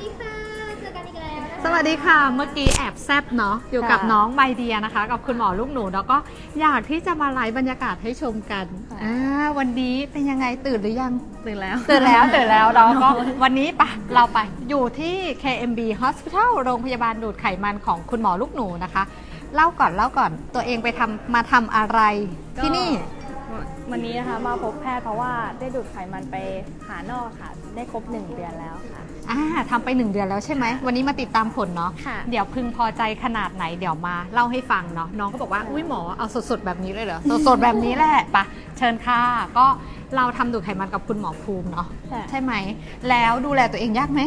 ดีค่ะ เจอกันอีกแล้วนะคะสวัสดีค่ะ เมื่อกี้แอบแซบเนาะอยู่กับค่ะน้องไมเดียนะคะ กับคุณหมอลูกหนูแล้วก็อยากที่จะมาไลฟ์บรรยากาศให้ชมกันอ่าวันนี้เป็นยังไงตื่นหรือยัง ตื่นแล้ว ตื่นแล้วตื่นแล้วเราก็วันนี้ปะเราไปอยู่ที่ KMB Hospital โรงพยาบาลดูดไขมันของคุณหมอลูกหนูนะคะ เล่าก่อนเล่าก่อนตัวเองไปทำมาทำอะไรที่นี่ วันนี้นะคะมาพบแพทย์เพราะว่าได้ดูดไขมันไปหานอกค่ะ ได้ครบ1เดือนแล้วค่ะ อ่าทำไปหนึ่งเดือนแล้วใช่ไหม วันนี้มาติดตามผลเนาะ ค่ะเดี๋ยวพึงพอใจขนาดไหนเดี๋ยวมาเล่าให้ฟังเนาะ น้องก็บอกว่า อุ้ยหมอเอาสดๆแบบนี้เลยเหรอ สดๆแบบนี้แหละปะเชิญค่ะ ก็เราทำดูดไขมันกับคุณหมอภูมิเนาะใช่ใช่ไหม แล้วดูแลตัวเองยากไหม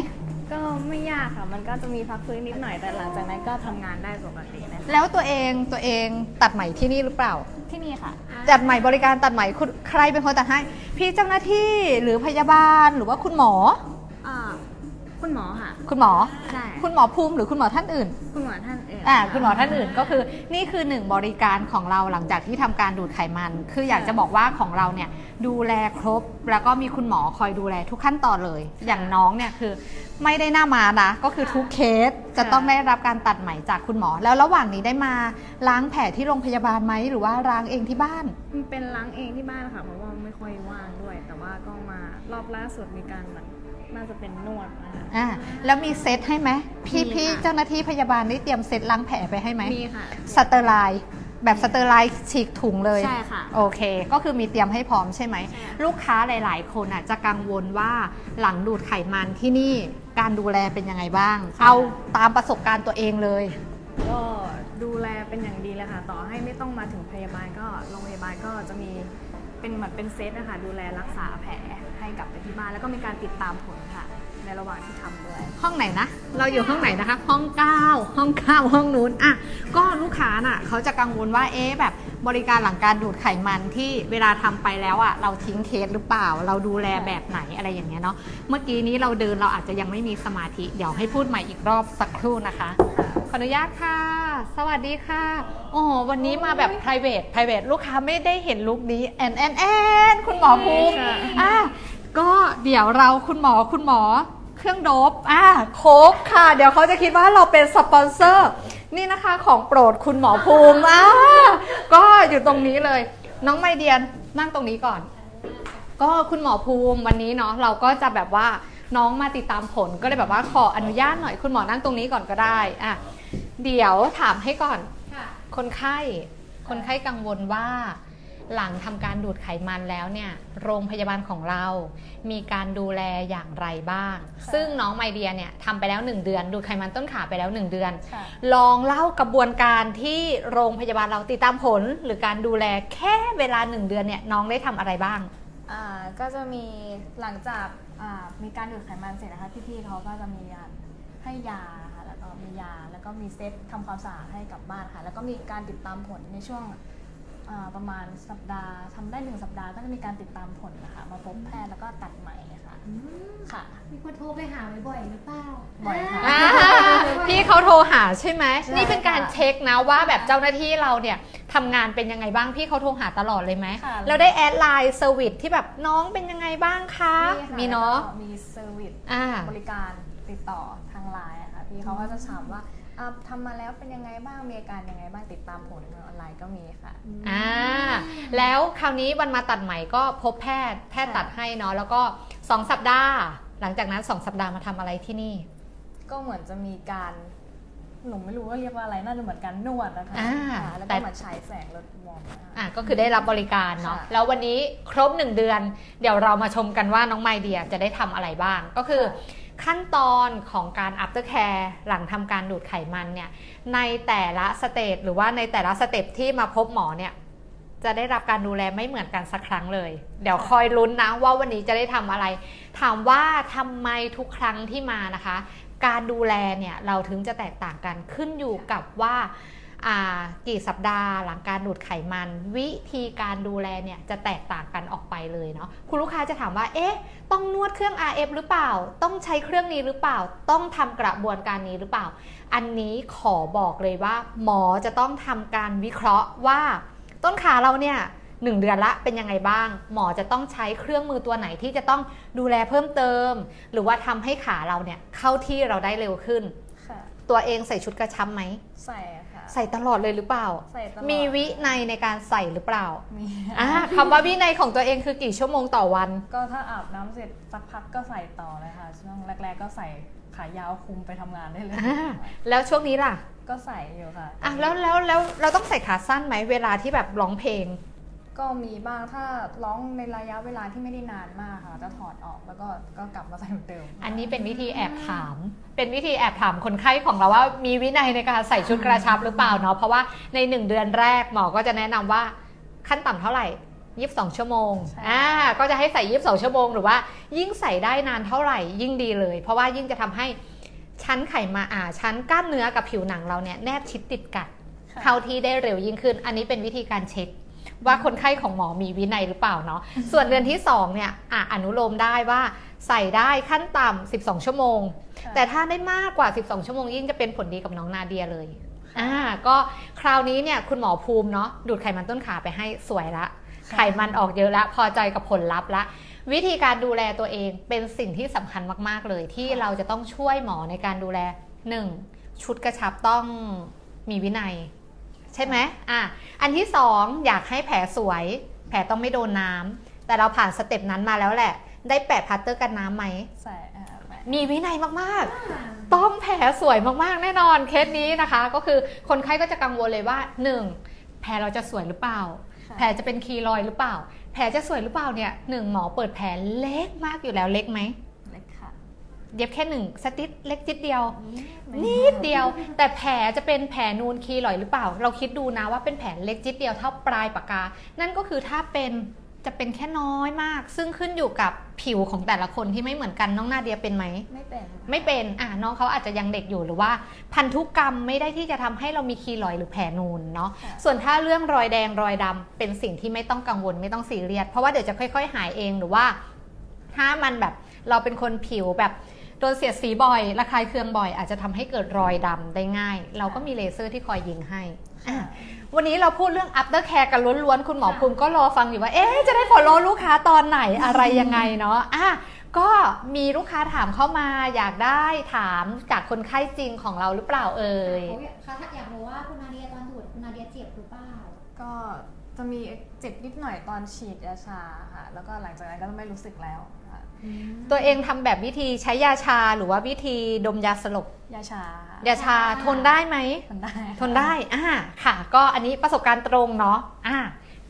ก็ไม่ยากค่ะ มันก็จะมีพักฟื้นนิดหน่อย แต่หลังจากนั้นก็ทำงานได้ปกตินะคะแล้วตัวเองตัวเองตัดไหมที่นี่หรือเปล่า ที่นี่ค่ะ ตัดไหมบริการตัดไหมคุณใครเป็นคนตัดให้ พี่เจ้าหน้าที่หรือพยาบาลหรือว่าคุณหมออ่า คุณหมอค่ะ คุณหมอ ใช่ คุณหมอภูมิหรือคุณหมอท่านอื่น คุณหมอท่านอื่นอ่าคุณหมอท่านอื่นก็คือนี่คือหนึ่งบริการของเราหลังจากที่ทำการดูดไขมัน คืออยากจะบอกว่าของเราเนี่ยดูแลครบ แล้วก็มีคุณหมอคอยดูแลทุกขั้นตอนเลย อย่างน้องเนี่ยคือไม่ได้หน้ามานะก็คือทุกเคสจะต้องได้รับการตัดไหมจากคุณหมอ แล้วระหว่างนี้ได้มาล้างแผลที่โรงพยาบาลไหมหรือว่าล้างเองที่บ้าน มันเป็นล้างเองที่บ้านค่ะ เพราะว่าไม่ค่อยว่างด้วย แต่ว่าก็มารอบล่าสุดมีการเหมือ นน่าจะเป็นนวดนะคะอ่าแล้วมีเซตให้ไหมพี่มีพี่ค่ะเจ้าหน้าที่พยาบาลได้เตรียมเซตล้างแผลไปให้ไหมมีค่ะ สเตอร์ไลน์แบบสเตอร์ไลน์ฉีกถุงเลย ใช่ค่ะ โอเค ก็คือมีเตรียมให้พร้อมใช่ไหมใช่ลูกค้าหลาย ๆ คนอะจะกังวลว่าหลังดูดไขมันที่นี่การดูแลเป็นยังไงบ้าง เอาตามประสบการณ์ตัวเองเลย ก็ดูแลเป็นอย่างดีเลยค่ะ ต่อให้ไม่ต้องมาถึงพยาบาลก็โรงพยาบาลก็จะมี เป็นเหมือนเป็นเซตนะคะดูแลรักษาแผลให้กลับไปที่บ้านแล้วก็มีการติดตามผลค่ะ ในระหว่างที่ทำด้วย ห้องไหนนะ เราอยู่ห้องไหนนะคะ ห้องเก้าห้องเก้าห้องนู้นอะก็ลูกค้าน่ะเขาจะกังวลว่าเอ๊ะแบบบริการหลังการดูดไขมันที่เวลาทำไปแล้วอะเราทิ้งเคสหรือเปล่า เราดูแลแบบไหนอะไรอย่างเงี้ยเนาะเมื่อกี้นี้เราเดินเราอาจจะยังไม่มีสมาธิ เดี๋ยวให้พูดใหม่อีกรอบสักครู่นะคะ ขออนุญาตค่ะ สวัสดีค่ะโอ้โหวันนี้มาแบบ private private ลูกค้าไม่ได้เห็นลุคนี้แอนแอนแอนคุณหมอภูมิค่ะอะก็เดี๋ยวเราคุณหมอคุณหมอเครื่องโดบอะโคกค่ะ เดี๋ยวเขาจะคิดว่าเราเป็นสปอนเซอร์ นี่นะคะของโปรดคุณหมอภูมิอะก็อยู่ตรงนี้เลย น้องไมเดียนนั่งตรงนี้ก่อน ก็คุณหมอภูมิวันนี้เนาะเราก็จะแบบว่าน้องมาติดตามผลก็เลยแบบว่าขออนุญาตหน่อยคุณหมอนั่งตรงนี้ก่อนก็ได้อะ เดี๋ยวถามให้ก่อนค่ะคนไข้ คนไข้กังวลว่า หลังทำการดูดไขมันแล้วเนี่ย โรงพยาบาลของเรา มีการดูแลอย่างไรบ้าง ซึ่งน้องไมเดียเนี่ยทำไปแล้ว 1 เดือน ดูดไขมันต้นขาไปแล้ว 1 เดือนค่ะลองเล่ากระบวนการที่โรงพยาบาลเราติดตามผล หรือการดูแลแค่เวลา 1 เดือนเนี่ยน้องได้ทำอะไรบ้างอ่าก็จะมีหลังจากอ่ามีการดูดไขมันเสร็จนะคะพี่ๆเขาก็จะมีการ ให้ยาค่ะแล้วก็มียาแล้วก็มีเซตทำความสะอาดให้กลับบ้านค่ะ แล้วก็มีการติดตามผลในช่วงอ่าประมาณสัปดาห์ทำได้หนึ่งสัปดาห์ก็จะมีการติดตามผลนะคะมาพบแพทย์แล้วก็ตัดไหมค่ะอืมค่ะ มีคนโทรไปหาบ่อยๆหรือเปล่าบ่อยค่ะ อ่าพี่เขาโทรหาใช่ไหมนี่เป็นการเช็คนะว่าแบบเจ้าหน้าที่เราเนี่ยทำงานเป็นยังไงบ้างพี่เขาโทรหาตลอดเลยไหมค่ะเราได้แอดไลน์เซอร์วิสที่แบบน้องเป็นยังไงบ้างคะค่ะมีเนาะแล้วก็มีเซอร์วิสอ่า บริการ ติดต่อทางไลน์อะค่ะพี่เขาก็จะถามว่าอะทำมาแล้วเป็นยังไงบ้างมีอาการยังไงบ้างติดตามผลทางออนไลน์ก็มีค่ะ อ่าแล้วคราวนี้วันมาตัดใหม่ก็พบแพทย์แพทย์ค่ะตัดให้เนาะแล้วก็2สัปดาห์ หลังจากนั้น2สัปดาห์มาทำอะไรที่นี่ ก็เหมือนจะมีการหนูไม่รู้ว่าเรียกว่าอะไรน่าจะเหมือนการนวดนะคะอ่าค่ะแล้วแต่ ก็เหมือนฉายแสงลดวอร์มนะคะ อะก็คือได้รับบริการเนาะค่ะ แล้ววันนี้ครบ1เดือน เดี๋ยวเรามาชมกันว่าน้องไมเดียจะได้ทำอะไรบ้าง ก็คือ ขั้นตอนของการ after care หลังทำการดูดไขมันเนี่ยในแต่ละสเตจหรือว่าในแต่ละสเต็ปที่มาพบหมอเนี่ยจะได้รับการดูแลไม่เหมือนกันสักครั้งเลย เดี๋ยวคอยลุ้นนะว่าวันนี้จะได้ทำอะไร ถามว่าทำไมทุกครั้งที่มานะคะ การดูแลเนี่ยเราถึงจะแตกต่างกันขึ้นอยู่กับว่าอ่า กี่สัปดาห์หลังการดูดไขมัน วิธีการดูแลเนี่ยจะแตกต่างกันออกไปเลยเนาะคุณลูกค้าจะถามว่าเอ๊ะต้องนวดเครื่อง RF หรือเปล่า ต้องใช้เครื่องนี้หรือเปล่า ต้องทำกระบวนการนี้หรือเปล่า อันนี้ขอบอกเลยว่า หมอจะต้องทำการวิเคราะห์ว่า ต้นขาเราเนี่ย1เดือนละเป็นยังไงบ้าง หมอจะต้องใช้เครื่องมือตัวไหนที่จะต้องดูแลเพิ่มเติม หรือว่าทำให้ขาเราเนี่ยเข้าที่เราได้เร็วขึ้น ตัวเองใส่ชุดกระชับไหม ใส่ค่ะ ใส่ตลอดเลยหรือเปล่า ใส่ตลอด มีวินัยในการใส่หรือเปล่า มีอ่าคำว่าวินัยของตัวเองคือกี่ชั่วโมงต่อวัน ก็ถ้าอาบน้ำเสร็จสักพักก็ใส่ต่อเลยค่ะ ช่วงแรก ๆ ก็ใส่ขายาวคลุมไปทำงานได้เลย อ่า แล้วช่วงนี้ล่ะก็ใส่อยู่ค่ะ อะแล้วแล้วแล้วเราต้องใส่ขาสั้นไหมเวลาที่แบบร้องเพลง ก็มีบ้างถ้าร้องในระยะเวลาที่ไม่ได้นานมากค่ะ จะถอดออกแล้วก็ก็กลับมาใส่เหมือนเดิม อันนี้เป็นวิธีแอบถาม เป็นวิธีแอบถามคนไข้ของเราว่า มีวินัยในการใส่ชุดกระชับหรือเปล่าเนาะเพราะว่าในหนึ่งเดือนแรกหมอก็จะแนะนำว่าขั้นต่ำเท่าไหร่22ชั่วโมงใช่อ่า ก็จะให้ใส่22ชั่วโมงหรือว่า ยิ่งใส่ได้นานเท่าไหร่ยิ่งดีเลย เพราะว่ายิ่งจะทำให้ชั้นไขมาอ่าชั้นกล้ามเนื้อกับผิวหนังเราเนี่ยแนบชิดติดกันค่ะเข้าที่ได้เร็วยิ่งขึ้น อันนี้เป็นวิธีการเช็ค ว่าคนไข้ของหมอมีวินัยหรือเปล่าเนาะส่วนเดือนที่2เนี่ยอะอนุโลมได้ว่าใส่ได้ขั้นต่ำ12 ชั่วโมงค่ะแต่ถ้าได้มากกว่า 12 ชั่วโมงยิ่งจะเป็นผลดีกับน้องนาเดียเลยอ่าก็คราวนี้เนี่ยคุณหมอภูมิเนาะดูดไขมันต้นขาไปให้สวยละไขมันออกเยอะละพอใจกับผลลัพธ์ละวิธีการดูแลตัวเองเป็นสิ่งที่สำคัญมากๆเลย ที่เราจะต้องช่วยหมอในการดูแล 1. ชุดกระชับต้องมีวินัย ใช่ไหมอะอันที่สองอยากให้แผลสวย แผลต้องไม่โดนน้ำแต่เราผ่านสเต็ปนั้นมาแล้วแหละ ได้แปะพัตเตอร์กันน้ำไหมใส่อ่าแปะมีวินัยมากๆ ต้องแผลสวยมากๆ แน่นอนเคสนี้นะคะ ก็คือคนไข้ก็จะกังวลเลยว่า 1. แผลเราจะสวยหรือเปล่าค่ะแผลจะเป็นคีรอยด์หรือเปล่า แผลจะสวยหรือเปล่าเนี่ยหนึ่งหมอเปิดแผลเล็กมากอยู่แล้วเล็กไหมเล็กค่ะ เย็บแค่หนึ่งสติดเล็กจิดเดียวไม่นิดเดียว แต่แผลจะเป็นแผลนูนคีรอยด์หรือเปล่า เราคิดดูนะว่าเป็นแผลเล็กจิดเดียวเท่าปลายปากกา นั่นก็คือถ้าเป็นจะเป็นแค่น้อยมาก ซึ่งขึ้นอยู่กับผิวของแต่ละคนที่ไม่เหมือนกันน้องนาเดียเป็นไหม ไม่เป็น ไม่เป็นอะน้องเขาอาจจะยังเด็กอยู่หรือว่า พันธุกรรมไม่ได้ที่จะทำให้เรามีคีรอยด์หรือแผลนูนเนาะค่ะส่วนถ้าเรื่องรอยแดงรอยดำเป็นสิ่งที่ไม่ต้องกังวลไม่ต้องซีเรียสเพราะว่าเดี๋ยวจะค่อย ๆ หายเองหรือว่า ถ้ามันแบบเราเป็นคนผิวแบบ โดนเสียดสีบ่อยระคายเคืองบ่อย อาจจะทำให้เกิดรอยดำได้ง่าย เราก็มีเลเซอร์ที่คอยยิงให้อะวันนี้เราพูดเรื่อง after care กันล้วนๆ คุณหมอค่ะภูมิก็รอฟังอยู่ว่า เอ๊ะจะได้ follow ลูกค้าตอนไหนอะไรยังไงเนาะอะ ก็มีลูกค้าถามเข้ามาอยากได้ถามจากคนไข้จริงของเราหรือเปล่าเอ่ยเขาอยากเขาอยากรู้ว่าคุณนาเดียตอนดูดคุณนาเดียเจ็บหรือเปล่า ก็จะมีเจ็บนิดหน่อยตอนฉีดยาชาค่ะ แล้วก็หลังจากนั้นก็จะไม่รู้สึกแล้วค่ะตัวเองทำแบบวิธีใช้ยาชาหรือว่าวิธีดมยาสลบ ยาชาค่ะยาชาทนได้ไหม ทนได้ค่ะทนได้ อ่า ค่ะ ก็อันนี้ประสบการณ์ตรงเนาะ อ่า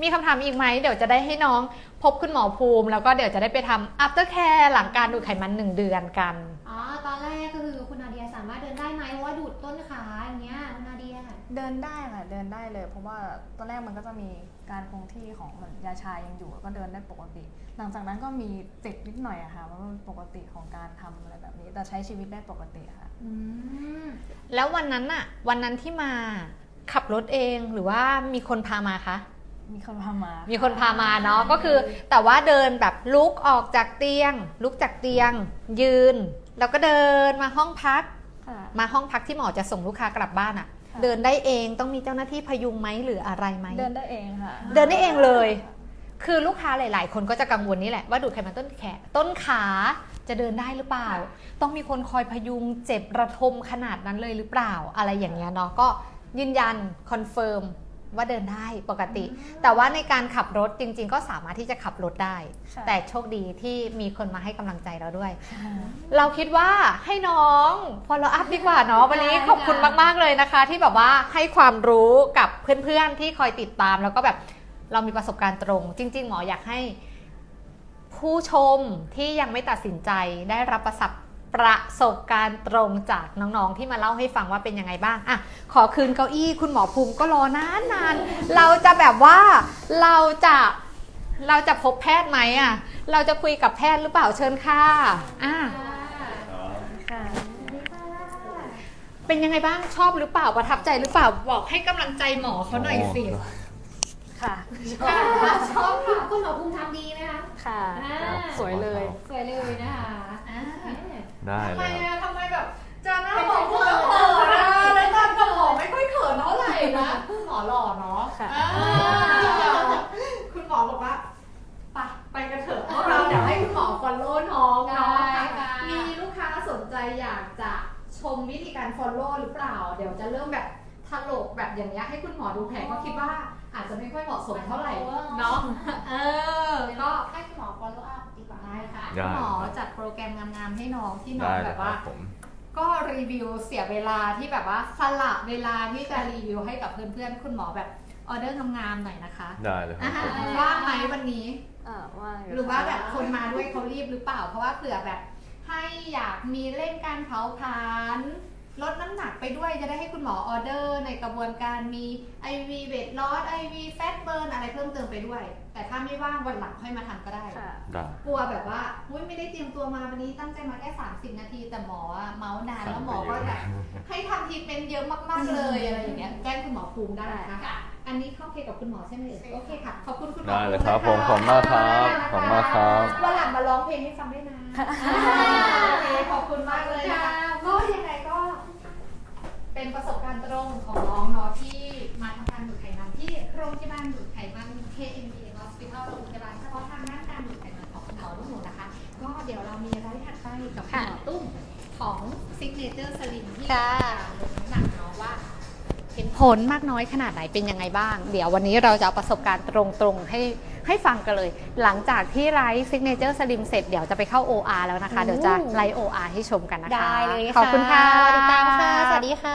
มีคำถามอีกไหมเดี๋ยวจะได้ให้น้องพบคุณหมอภูมิ แล้วก็เดี๋ยวจะได้ไปทำ after care หลังการดูดไขมันหนึ่งเดือนกัน อ๋อ ตอนแรกก็คือคุณนาเดียสามารถเดินได้ไหมเพราะว่าดูดต้นขาอย่างเงี้ยคุณนาเดีย เดินได้ค่ะเดินได้เลย เพราะว่าตอนแรกมันก็จะมีการคงที่ของเหมือนยาชายังอยู่แล้วก็เดินได้ปกติ หลังจากนั้นก็มีเจ็บนิดหน่อยอะค่ะเพราะมันปกติของการทำอะไรแบบนี้ แต่ใช้ชีวิตได้ปกติค่ะ อืม แล้ววันนั้นอะวันนั้นที่มาขับรถเองหรือว่ามีคนพามาคะ มีคนพามา มีคนพามาเนาะก็คือแต่ว่าเดินแบบลุกออกจากเตียง ลุกจากเตียง ยืน แล้วก็เดินมาห้องพักค่ะมาห้องพักที่หมอจะส่งลูกค้ากลับบ้านอะค่ะเดินได้เองต้องมีเจ้าหน้าที่พยุงไหมหรืออะไรไหมเดินได้เองค่ะ เดินได้เองเลย คือลูกค้าหลาย ๆ คนก็จะกังวลนี่แหละว่าดูดไขมันต้นแขนต้นขาจะเดินได้หรือเปล่า ต้องมีคนคอยพยุงเจ็บระทมขนาดนั้นเลยหรือเปล่าอะไรอย่างเงี้ยเนาะก็ยืนยันคอนเฟิร์ม ว่าเดินได้ปกติ แต่ว่าในการขับรถจริง ๆ ก็สามารถที่จะขับรถได้ค่ะแต่โชคดีที่มีคนมาให้กำลังใจเราด้วย เราคิดว่าให้น้อง follow up ดีกว่าเนาะวันนี้ขอบคุณมาก ๆ เลยนะคะ ที่แบบว่าให้ความรู้กับเพื่อนๆ ที่คอยติดตาม แล้วก็แบบเรามีประสบการณ์ตรง จริง ๆ หมออยากให้ผู้ชมที่ยังไม่ตัดสินใจได้รับประสบ ประสบการณ์ตรงจากน้องๆที่มาเล่าให้ฟังว่าเป็นยังไงบ้างอะขอคืนเก้าอี้คุณหมอภูมิก็รอนานนานๆเราจะแบบว่าเราจะเราจะพบแพทย์ไหมอะเราจะคุยกับแพทย์หรือเปล่าเชิญค่ะอะค่ะเป็นยังไงบ้างชอบหรือเปล่าประทับใจหรือเปล่าบอกให้กำลังใจหมอเขาหน่อยสิค่ะค่ะชอบค่ะคุณหมอภูมิทำดีไหมคะค่ะอ่าสวยเลย สวยเลยนะคะอ่า ได้ทำไมเลยครับ อะทำไมแบบเจอหน้าหมอพูดแล้วเขินอะแล้วตอนกับหมอไม่ค่อยเขินเท่าไหร่นะหมอหล่อเนาะค่ะ อ่าคุณหมอเดี๋ยวให้คุณหมอ follow น้องเนาะได้ค่ะ มีลูกค้าสนใจอยากจะชมวิธีการ follow หรือเปล่า เดี๋ยวจะเริ่มแบบถลกแบบอย่างเงี้ยให้คุณหมอดูแผลก็คิดว่าอาจจะไม่ค่อยเหมาะสมเท่าไหร่เนาะเออก็ ให้คุณหมอ follow up ดีกว่า ได้ค่ะได้คุณหมอจัดโปรแกรมงามๆให้น้องที่น้อได้งเลแบยบครัว่าบผม ก็รีวิวเสียเวลาที่แบบว่าสละเวลาที่จะรีวิวให้กับเพื่อนๆ คุณหมอแบบออเดอร์งามๆหน่อยนะคะได้เลยครัอ่าบฮะผม ว่างไหมวันนี้อ่าว่างยู่หรือว่าค่ะแบบคนมาด้วยเขารีบหรือเปล่า เพราะว่าเผื่อแบบให้อยากมีเร่งการเผาผลาญ ลดน้ำหนักไปด้วยจะได้ให้คุณหมอออเดอร์ในกระบวนการมี IV เวทลอส IV แฟตเบิร์นอะไรเพิ่มเติมไปด้วย แต่ถ้าไม่ว่างวันหลังค่อยมาทำก็ได้ ค่ะได้กลัวแบบว่าอุ๊ยไม่ได้เตรียมตัวมาวันนี้ตั้งใจมาแค่ 30 นาที แต่หมออะเมาส์นานแล้วหมอก็แบบให้ทำทรีทเมนต์เยอะมากๆเลยอะไรอย่างเงี้ยแจ้งคุณหมอภูมิได้นะคะ อันนี้เข้าเคกับคุณหมอใช่ไหมเอ่ยโอเคค่ะ ขอบคุณคุณหมอได้เลยภูครับนะะผมขอบคุณมากครับขอบคุณมากครับ วันหลังมาร้องเพลงให้ฟังด้วยนะโอเคขอบคุณมากเลยนะคะก็ยังไงก็ เป็นประสบการณ์ตรงของน้องเนาะที่มาทำการดูดไขมันที่โรงพยาบาลดูดไขมัน KMB Hospital โรงพยาบาลเฉพาะทางด้านการดูดไขมันของคุณหมอลูกหนูนะคะ ก็เดี๋ยวเรามีรายถัดไปกับคุณหมอตุ้มของ Signature Slim ที่ค่ะลดน้ำหนักเนาะว่าเห็นผลมากน้อยขนาดไหนเป็นยังไงบ้าง เดี๋ยววันนี้เราจะเอาประสบการณ์ตรงๆ ให้ให้ฟังกันเลย หลังจากที่ไลฟ์ Signature Slim เสร็จเดี๋ยวจะไปเข้า OR แล้วนะคะ เดี๋ยวจะไลฟ์ OR ให้ชมกันนะคะ ได้เลยค่ะ ขอบคุณค่ะติดตามค่ะ สวัสดีค่ะ